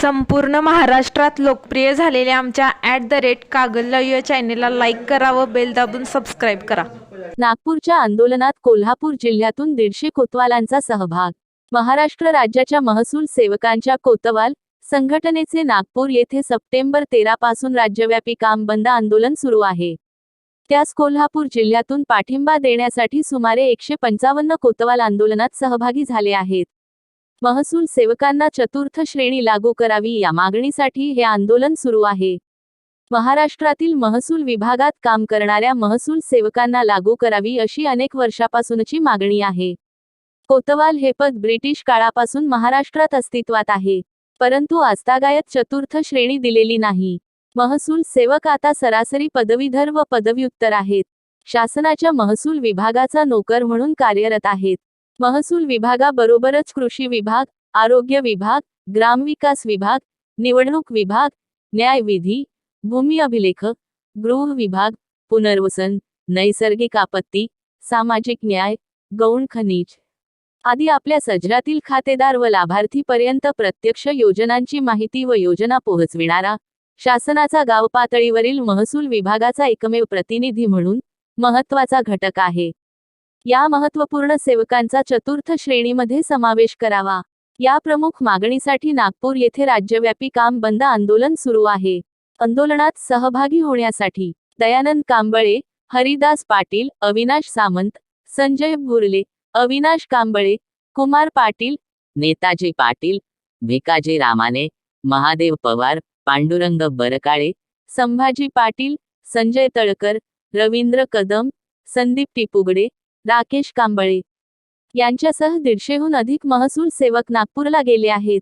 संपूर्ण महाराष्ट्रात लोकप्रिय झालेल्या आमच्या ॲट द रेट कागल या चॅनेलला लाईक करा व बेल दाबून सबस्क्राईब करा. नागपूरच्या आंदोलनात कोल्हापूर जिल्ह्यातून दीडशे कोतवालांचा सहभाग. महाराष्ट्र राज्याच्या महसूल सेवकांच्या कोतवाल संघटनेचे नागपूर येथे सप्टेंबर तेरा पासून राज्यव्यापी काम बंद आंदोलन सुरू आहे. त्यास कोल्हापूर जिल्ह्यातून पाठिंबा देण्यासाठी सुमारे एकशे पंचावन्न कोतवाल आंदोलनात सहभागी झाले आहेत. महसूल सेवकांना चतुर्थ श्रेणी लागू करावी या मागणीसाठी हे आंदोलन सुरू आहे. महाराष्ट्रातील महसूल विभागात काम करणाऱ्या महसूल सेवकांना लागू करावी अशी अनेक वर्षापासूनची मागणी आहे. कोतवाल हे पद ब्रिटिश काळापासून महाराष्ट्रात अस्तित्वात आहे परंतु आजतागायत चतुर्थ श्रेणी दिलेली नाही. महसूल सेवक आता सरासरी पदवीधर व पदव्युत्तर आहेत. शासनाच्या महसूल विभागाचा नोकर म्हणून कार्यरत आहेत. महसूल विभागाबरोबरच कृषी विभाग आरोग्य विभाग ग्रामविकास विभाग निवडणूक विभाग न्यायविधी भूमी अभिलेख गृह विभाग पुनर्वसन नैसर्गिक आपत्ती सामाजिक न्याय गौण खनिज आदी आपल्या सजरातील खातेदार व लाभार्थीपर्यंत प्रत्यक्ष योजनांची माहिती व योजना पोहोचविणारा शासनाचा गाव पातळीवरील महसूल विभागाचा एकमेव प्रतिनिधी म्हणून महत्त्वाचा घटक आहे. या महत्त्वपूर्ण सेवकांचा चतुर्थ श्रेणीमध्ये समावेश करावा. या प्रमुख मागणीसाठी नागपूर येथे राज्यव्यापी काम बंद आंदोलन सुरू आहे. आंदोलनात सहभागी होण्यासाठी दयानंद कांबळे हरिदास पाटील अविनाश सामंत संजय भुरले अविनाश कांबळे कुमार पाटील नेताजी पाटील भिकाजी रामाने महादेव पवार पांडुरंग बरकाळे संभाजी पाटील संजय तळकर रवींद्र कदम संदीप टिपुगडे राकेश कांबळे. यांच्यासह दीडशेहून अधिक महसूल सेवक नागपूरला गेले आहेत.